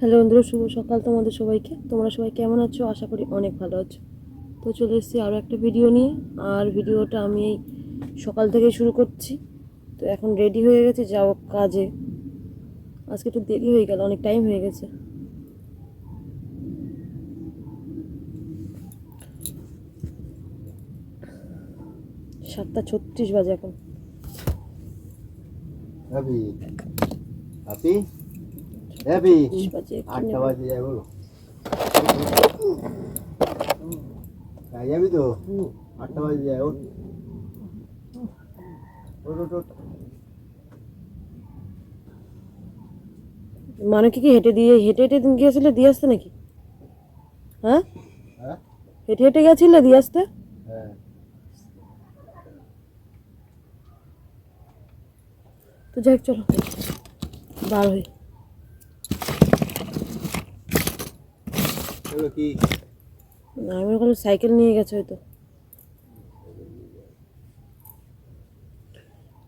Hello বন্ধুরা, শুভ সকাল তোমাদের সবাইকে। তোমরা সবাই কেমন আছো? আশা করি অনেক ভালো আছো। তো চলে এসেছি আরও একটা ভিডিও নিয়ে। আর ভিডিওটা আমি এই সকাল থেকে শুরু করছি। তো এখন রেডি হয়ে গেছে, যাও কাজে। আজকে একটু দেরি হয়ে গেল, অনেক টাইম হয়ে গেছে। সাতটা ছত্রিশ বাজে এখন। এখন আটটা বাজে যায় বলো। যাবি তো? আটটা বাজে যায় ওঠ মানে কি কি হেঁটে দিয়ে হেঁটে হেঁটে গিয়েছিলে দিয়ে আসতে নাকি? হ্যাঁ? হ্যাঁ? হেঁটে হেঁটে গেছিলে দিয়ে আসতে? হ্যাঁ। তো যাই চলো। বার হই। কি? আমি করলাম সাইকেল নিয়ে গেছে হয়তো।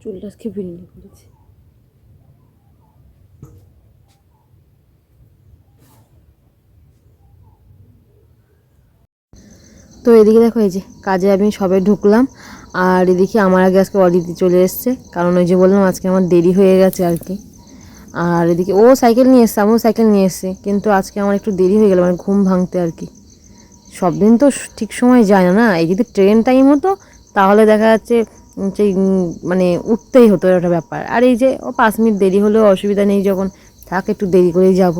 চুলটা আজকে বিরিয়ানি করেছি। তো এদিকে দেখো, এই যে কাজে আমি সবে ঢুকলাম, আর এদিকে আমার আগে আজকে অদিতি চলে এসছে, কারণ ওই যে বললাম আজকে আমার দেরি হয়ে গেছে আর কি। আর এদিকে ও সাইকেল নিয়ে এসছে, আমিও সাইকেল নিয়ে এসছি। কিন্তু আজকে আমার একটু দেরি হয়ে গেল মানে ঘুম ভাঙতে আর কি। সব দিন তো ঠিক সময় যায় না না? এই যদি ট্রেন টাইম হতো, তাহলে দেখা যাচ্ছে সেই মানে উঠতেই হতো একটা ব্যাপার। আর এই যে ও পাঁচ মিনিট দেরি হলেও অসুবিধা নেই, যখন থাক একটু দেরি করেই যাব।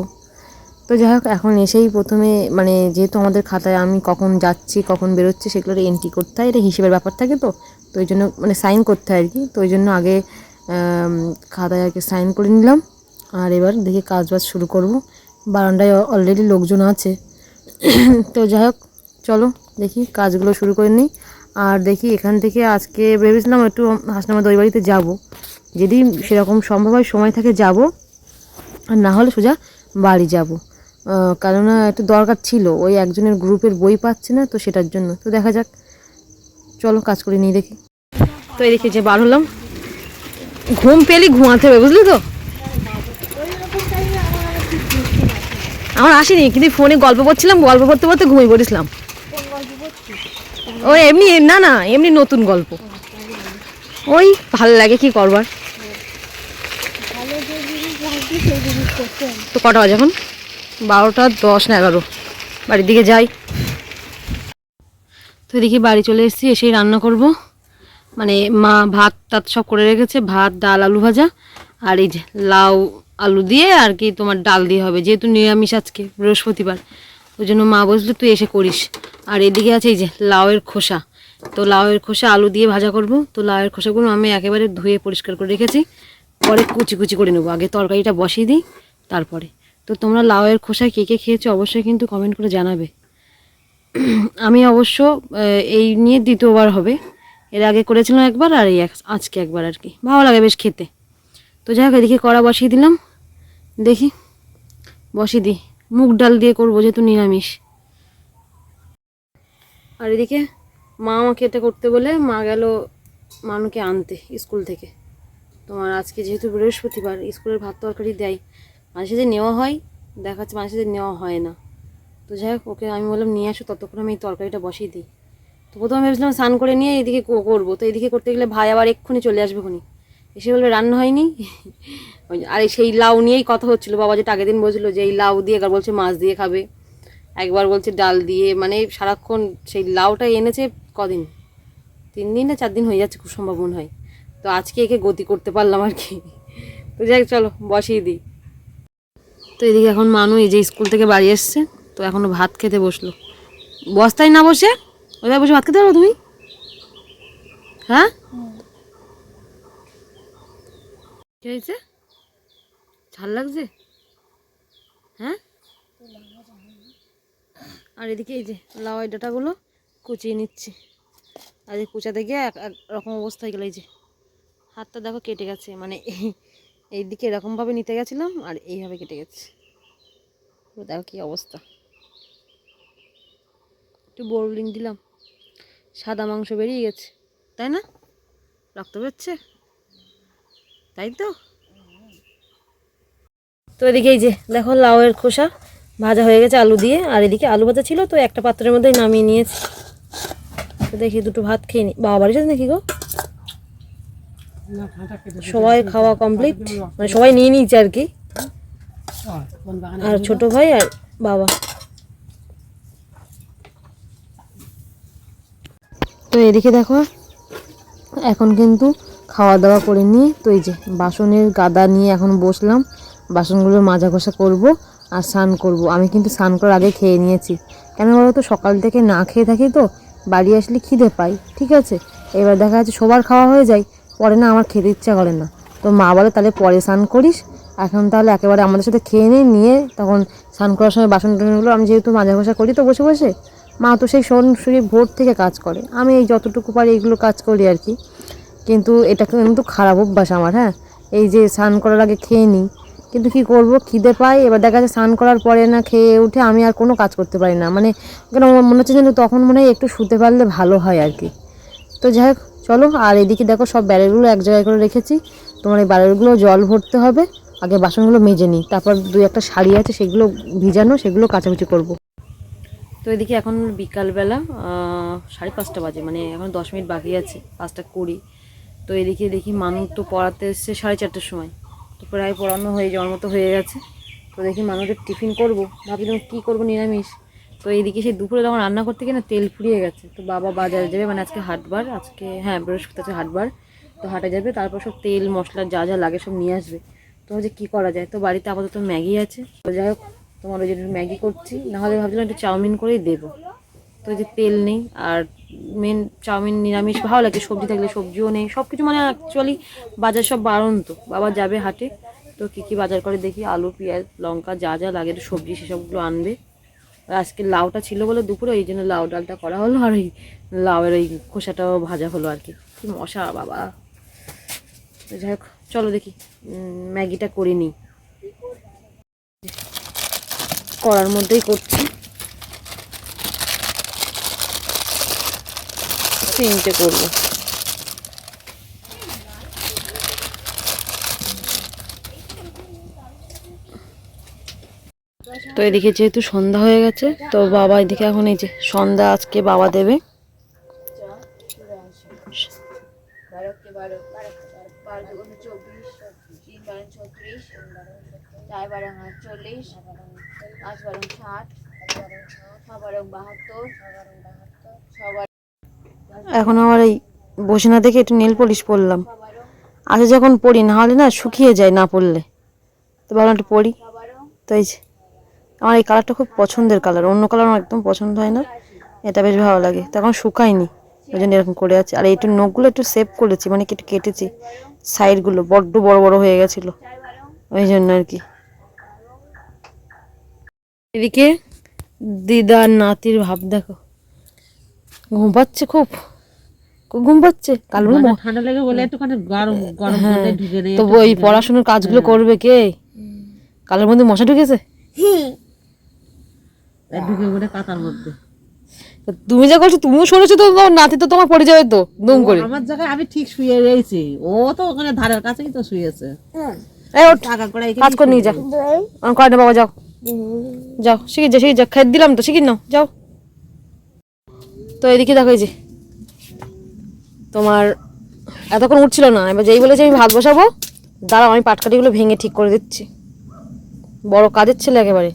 তো যাই হোক, এখন এসেই প্রথমে মানে যেহেতু আমাদের খাতায় আমি কখন যাচ্ছি, কখন বেরোচ্ছি সেগুলো এন্ট্রি করতে হয়। এটা হিসেবের ব্যাপার থাকে তো তো ওই জন্য মানে সাইন করতে হয় আর কি। তো ওই জন্য আগে খাতায় আর কি সাইন করে নিলাম। আর এবার দেখি কাজ বাজ শুরু করব। বারান্দায় অলরেডি লোকজন আছে। তো যাই হোক, চলো দেখি কাজগুলো শুরু করে নিই। আর দেখি এখান থেকে আজকে ভেবেছিলাম একটু হাসনামা দই বাড়িতে যাব। যদি সেরকম সম্ভব হয় সময় থাকে যাব, আর না হলে সোজা বাড়ি যাব। কেননা একটু দরকার ছিল, ওই একজনের গ্রুপের বই পাচ্ছে না, তো সেটার জন্য। তো দেখা যাক। চলো কাজ করে নিই দেখি। তো এদিকে যে বার হলাম, ঘুম পেলি ঘুমাতে হবে, বুঝলি তো? আমার আসেনি, কিন্তু ফোনে গল্প করছিলাম, গল্প করতে করতে ঘুমিয়ে পড়েছিলাম। ওই এমনি, না না, এমনি নতুন গল্প। ওই ভালো লাগে কি করবার। তো কটা বাজে এখন? বারোটা দশ না এগারো। বাড়ির দিকে যাই। তো দেখি বাড়ি চলে এসেছি, এসেই রান্না করব। মানে মা ভাত টাত সব করে রেখেছে, ভাত, ডাল, আলু ভাজা, আর এই যে লাউ আলু দিয়ে আর কি তোমার ডাল দিয়ে হবে, যেহেতু নিরামিষ আজকে, বৃহস্পতিবার। ওই জন্য মা বসলে তুই এসে করিস। আর এদিকে আছে এই যে লাউয়ের খোসা। তো লাউয়ের খোসা আলু দিয়ে ভাজা করব। তো লাউয়ের খোসাগুলো আমি একেবারে ধুয়ে পরিষ্কার করে রেখেছি। পরে কুচি কুচি করে নেব। আগে তরকারিটা বসিয়ে দিই, তারপরে। তো তোমরা লাউয়ের খোসা কে কে খেয়েছো অবশ্যই কিন্তু কমেন্ট করে জানাবে। আমি অবশ্য এই নিয়ে দ্বিতীয়বার হবে। এর আগে করেছিলাম একবার আর এই আজকে একবার আর কি। ভালো লাগে বেশ খেতে। তো যাই হোক, এদিকে কড়া বসিয়ে দিলাম। দেখি। বসিয়ে দিই মুগ ডাল দিয়ে করব যেহেতু নিরামিষ। আর এদিকে মা আমাকে এটা করতে বলে, মা গেল মানুকে আনতে স্কুল থেকে। তোমার আজকে যেহেতু বৃহস্পতিবার, স্কুলের ভাত তরকারি দেয়। মাঝে সাঝে নেওয়া হয়, দেখাচ্ছে মাঝে সাঝে নেওয়া হয় না। তো যাই হোক, ওকে আমি বললাম, নিয়ে আসো, ততক্ষণ আমি এই তরকারিটা বসিয়ে দিই। তো প্রথমে ভেবেছিলাম স্নান করে নিয়ে এদিকে করব। তো এদিকে করতে গেলে ভাই আবার এক্ষুনি চলে আসবে খুনি এসে বলবে, রান্না হয়নি? আর সেই লাউ নিয়েই কথা হচ্ছিল। বাবা যেটা আগের দিন বলছিল যে, এই লাউ দিয়ে, একবার বলছে, মাছ দিয়ে খাবে। একবার বলছে, ডাল দিয়ে। মানে সারাক্ষণ সেই লাউটা এনেছে কদিন? তিন দিন না চার দিন হয়ে যাচ্ছে, খুব সম্ভব মনে হয়। তো আজকে একে গতি করতে পারলাম আর কি। তো যাই চলো, বসিয়ে দিই। তো এদিকে এখন মানু এই যে স্কুল থেকে বাড়ি এসছে, তো এখনও ভাত খেতে বসল। বস্তায় না বসে? ওইভাবে বসে ভাত খেতে পারো তুমি? হ্যাঁ? কি হয়েছে? ঝাল লাগছে? হ্যাঁ? আর এদিকে এই যে লাউয়ের ডাটাগুলো কুচিয়ে নিচ্ছি। আর এই কুচাতে গিয়ে এক এক রকম অবস্থা হয়ে গেলো এই যে। হাতটা দেখো কেটে গেছে মানে এই- দিকে এরকমভাবে নিতে গেছিলাম আর এইভাবে কেটে গেছে। দেখো কী অবস্থা। একটু বোরলিং দিলাম। সাদা মাংস বেরিয়ে গেছে। তাই না? রক্ত বেরোচ্ছে? তাই তো? তো এদিকে এই যে দেখো লাউয়ের খোসা ভাজা হয়ে গেছে আলু দিয়ে। আর এদিকে আলু ভাজা ছিল তো একটা পাত্রের মধ্যেই নামিয়ে নিয়েছি। তো দেখি দুটো ভাত খেয়ে নি। বাবা বাড়ি যাচ্ছে নাকি গো? সবাই খাওয়া কমপ্লিট মানে সবাই নিয়ে নিয়েছে আর কি? আর ছোট ভাই আর বাবা। তো এদিকে দেখো এখন কিন্তু খাওয়া দাওয়া করে নিয়ে, তো এই যে বাসনের গাদা নিয়ে এখন বসলাম। বাসনগুলো মাজা ঘষা করব আর স্নান করব। আমি কিন্তু স্নান করার আগে খেয়ে নিয়েছি। কেন বলো তো সকাল থেকে না খেয়ে থাকি তো, বাড়ি আসলে খিদে পাই, ঠিক আছে? এবার দেখা যাচ্ছে সবার খাওয়া হয়ে যায়, পরে না আমার খেতে ইচ্ছা করে না। তো মা বলে, তাহলে পরে স্নান করিস। এখন তাহলে একেবারে আমাদের সাথে খেয়ে নিয়ে নিয়ে তখন স্নান করার সময় বাসন টাসনগুলো আমি যেহেতু মাজা ঘষা করি তো বসে বসে, মা তো সেই শুয়ে ভোর থেকে কাজ করে। আমি এই যতটুকু পারি এইগুলো কাজ করি আর কি। কিন্তু এটা কিন্তু খারাপ অভ্যাস আমার হ্যাঁ? এই যে স্নান করার আগে খেয়ে নিই, কিন্তু কি করব? খিদে পাই এবার দেখা যাচ্ছে স্নান করার পরে না খেয়ে উঠে আমি আর কোনো কাজ করতে পারি না। মানে কেন মনে হচ্ছে যেন তখন মনে হয় একটু শুতে পারলে ভালো হয় আর কি। তো যাই হোক, চলো, আর এদিকে দেখো সব ব্যারেলগুলো এক জায়গায় করে রেখেছি। তোমার এই ব্যারেলগুলো জল ভরতে হবে, আগে বাসনগুলো মেজে নিই, তারপর দুই একটা শাড়ি আছে, সেগুলো ভিজানো, সেগুলো কাচাকুচি করব। তো এদিকে এখন বিকালবেলা সাড়ে পাঁচটা বাজে মানে এখন দশ মিনিট বাকি আছে, পাঁচটা কুড়ি। তো এদিকে দেখি মানু তো পড়াতে এসছে সাড়ে চারটের সময়। তো প্রায় পড়ানো হয়ে যাওয়ার মতো হয়ে গেছে। তো দেখি মানুষের টিফিন করব। ভাবছিলাম কী করব নিরামিষ। তো এইদিকে সেই দুপুরে যখন রান্না করতে গিয়ে না তেল ফুরিয়ে গেছে। তো বাবা বাজারে যাবে মানে আজকে হাটবার আজকে হ্যাঁ বৃহস্পতি আছে হাটবার তো হাটে যাবে, তারপর সব তেল, মশলা, যা যা লাগে সব নিয়ে আসবে। তো যে কী করা যায়? তো বাড়িতে আপাতত ম্যাগি আছে। তো যাই হোক, তোমার ওই যে একটু ম্যাগি করছি। নাহলে ভাবছিলাম একটু চাউমিন করেই দেবো। তো যে তেল নেই, আর মেন চাউমিন, নিরামিষ, ভালো লাগে। সবজি থাকলে সবজিও নেই। সব কিছু মানে অ্যাকচুয়ালি বাজার সব বারণ তো বাবা যাবে হাটে, তো কী কী বাজার করে দেখি? আলু, পেঁয়াজ, লঙ্কা, যা যা লাগে একটু সবজি সেসবগুলো আনবে। আর আজকে লাউটা ছিল বলে দুপুরে, ওই জন্য লাউ ডালটা করা হলো। আর ওই লাউয়ের ওই খোসাটাও ভাজা হলো আর কি। কি মশা বাবা। যাই হোক, চলো দেখি। ম্যাগিটা করে নিই। করার মধ্যেই করছি। তিনটে করব। তো এদিকে যেহেতু সন্ধ্যা হয়ে গেছে, তো বাবা এদিকে এখন এই যে সন্ধ্যা আজকে বাবা দেবে। বাহাত্তর এখন আমার এই বসে না দেখে একটু নেল পলিশ পরলাম। আগে যখন পড়ি না হলে না শুকিয়ে যায় না পড়লে তো ভাবলাম একটু পড়ি তো এই যে, আমার এই কালারটা খুব পছন্দের কালার অন্য কালার আমার একদম পছন্দ হয় না। এটা বেশ ভালো লাগে। তো এখন শুকায়নি। ওই জন্য এরকম করে আছে। আর একটু নখগুলো একটু সেভ করেছি মানে একটু কেটেছি। সাইডগুলো বড্ড বড় বড় হয়ে গেছিল। ওই জন্য আর কি। এদিকে দিদার নাতির ভাব দেখো। ঘুম পাচ্ছে খুব। খুব ঘুম পাচ্ছে কাল মানে ঠান্ডা লেগে বলে একটুখানি গরম গরম করে ঢুকে নেই তো ওই পড়াশোনার কাজগুলো করবে কে? কালের মধ্যে মশা ঢুকেছে? ঢুকে পড়ে কাতার মধ্যে। তুমি যা করছ তুমিও সরেছো তো নাতি তো তোমার পড়ে যাবে তো দুম করে। আমার জায়গায় আমি ঠিক শুয়ে রয়েছি। ও তো ওখানে ধারের কাছেই তো শুয়েছে। এই ওঠ। কাজ করে নিয়ে যা। আমার করে না বাবা যাও। যাও শিখে যা শিখে যা। খেয়ে দিলাম তো শিখি নাও। যাও। তো এদিকে দেখো যে, তোমার এতক্ষণ উঠছিল না, এবার যেই বলেছে আমি ভাত বসাবো, দাঁড়াও, আমি পাটকাঠিগুলো ভেঙে ঠিক করে দিচ্ছি। বড় কাজের ছেলে একেবারে।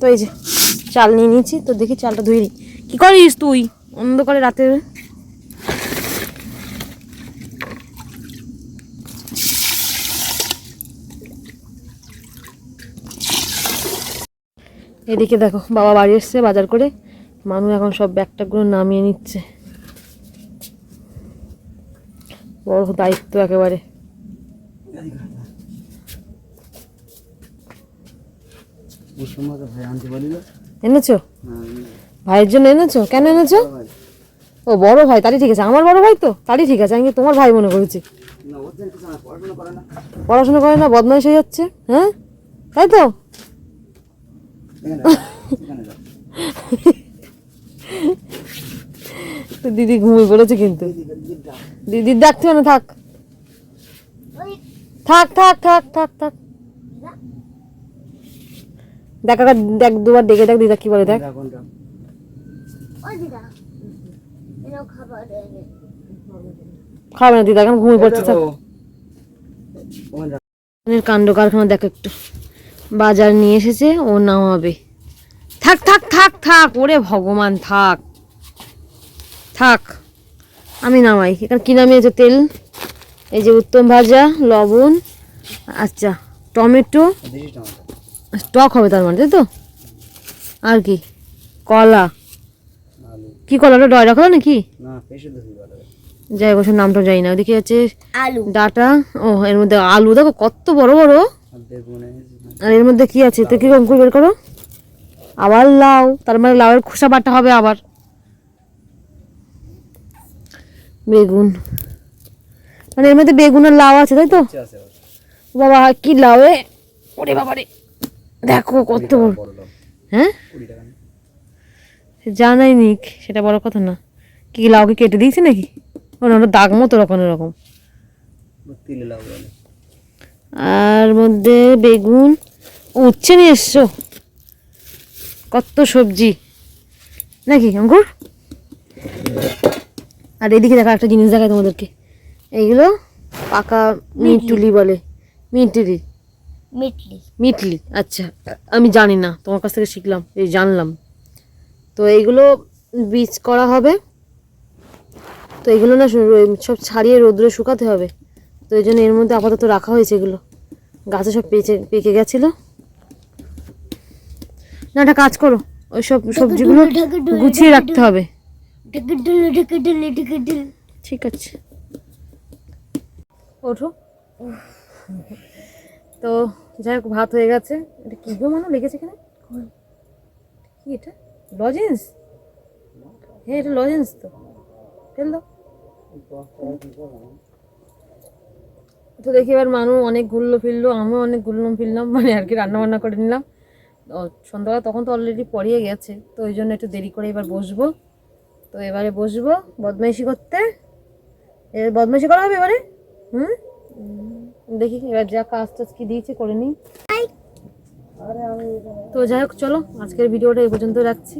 তো এই যে, চাল নিয়ে নিয়েছি, তো দেখি চালটা ধুয়ে নিই কী করিস তুই? অন্ধকারে রাতে এদিকে দেখো, বাবা বাড়ি এসছে বাজার করে। মানুষ এখন সব ব্যাগটাগুলো নামিয়ে নিচ্ছে। বড় দায়িত্ব একেবারে। এনেছো? ভাইয়ের জন্য এনেছো? কেন এনেছো? ও, বড় ভাই, তারই ঠিক আছে। আমার বড় ভাই তো? তারই ঠিক আছে, আমি তোমার ভাই মনে করেছি। পড়াশোনা করে না, বদমাইশ হয়ে যাচ্ছে হ্যাঁ? তাই তো এখানে রাখ, এখানে রাখ। দিদি ঘুমিয়ে পড়েছে কিন্তু। দিদির ডাকতে না থাক। থাক থাক থাক থাক থাক। দেখ দেখ দুবার দেখে দেখ দিদা কি বলে, দেখ। দিদা খাবে না দিদা, এখন ঘুমিয়ে পড়ছে কাণ্ড কারখানা দেখ একটু। বাজার নিয়ে এসেছে, ও নামাবে। থাক থাক থাক থাক, ওরে ভগবান, থাক। থাক আমি নামাই। এখানে কি নামিয়েছে? তেল? এই যে উত্তম ভাজা লবণ আচ্ছা টমেটো স্টক হবে তার মানে তাই তো? আর কি? কলা। কি কলাটা ডয় রাখো নাকি। যাই ওসব নামটা যাই না। ওদিকে আছে আলু। ডাটা। ও এর মধ্যে আলু। দেখো কত বড় বড়। আর এর মধ্যে কি আছে? তো কি অঙ্কুর বের করো? আবার লাউ। তার মানে লাউয়ের খোসা বাটা হবে আবার। বেগুন। মানে এর মধ্যে বেগুন আর লাউ আছে তাই তো। বাবা কি লাউ এ? ওরে বাবা রে। দেখো কত বড়। হ্যাঁ? জানাই নিক সেটা বড় কথা না। কি লাউকে কেটে দিয়েছে নাকি? ও না ওটা দাগ মতো রকম এরকম। আর মধ্যে বেগুন। উচ্ছে নিয়ে এসছো? কত সবজি। নাকি অঙ্কুর? আর এদিকে দেখা একটা জিনিস দেখায় তোমাদেরকে। এইগুলো পাকা মিটুলি। বলে। মিটুলি। মিটলি। মিটলি আচ্ছা। আমি জানি না তোমার কাছ থেকে শিখলাম এই জানলাম। তো এইগুলো বীজ করা হবে। তো এগুলো না সব ছাড়িয়ে রোদ্রে শুকাতে হবে। তো এই জন্য এর মধ্যে আপাতত রাখা হয়েছে এগুলো। গাছে সব পেঁচে পেকে গেছিল। না একটা কাজ করো। ওই সব সবজিগুলো গুছিয়ে রাখতে হবে। ঠিক আছে। ওঠো। তো যাই হোক ভাত হয়ে গেছে। এটা কি গো মানো লেগেছে এখানে? কি এটা? লজেন্স? হ্যাঁ এটা লজেন্স তো। ফেল দাও। তো দেখি এবার মানু অনেক ঘুরলো ফিরলো আমিও অনেক ঘুরলাম ফিরলাম মানে আর কি রান্না বান্না করে নিলাম। ও, সন্ধ্যাবেলা তখন তো অলরেডি পড়িয়ে গেছে তো ওই জন্য একটু দেরি করে এবার বসবো। তো এবারে বসবো বদমাইশি করতে। এবার বদমাইশি করা হবে এবারে? হুম? দেখি এবার যা কাজ টাজ কি দিয়েছে করে নিই। তো যাই হোক চলো আজকের ভিডিওটা এই পর্যন্ত রাখছি।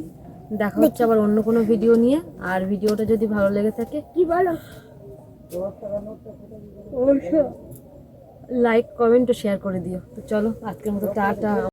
দেখা হচ্ছে আবার অন্য কোনো ভিডিও নিয়ে। আর ভিডিওটা যদি ভালো লেগে থাকে কি বলো? লাইক কমেন্ট ও শেয়ার করে দিও। তো চলো আজকের মতো টাটা।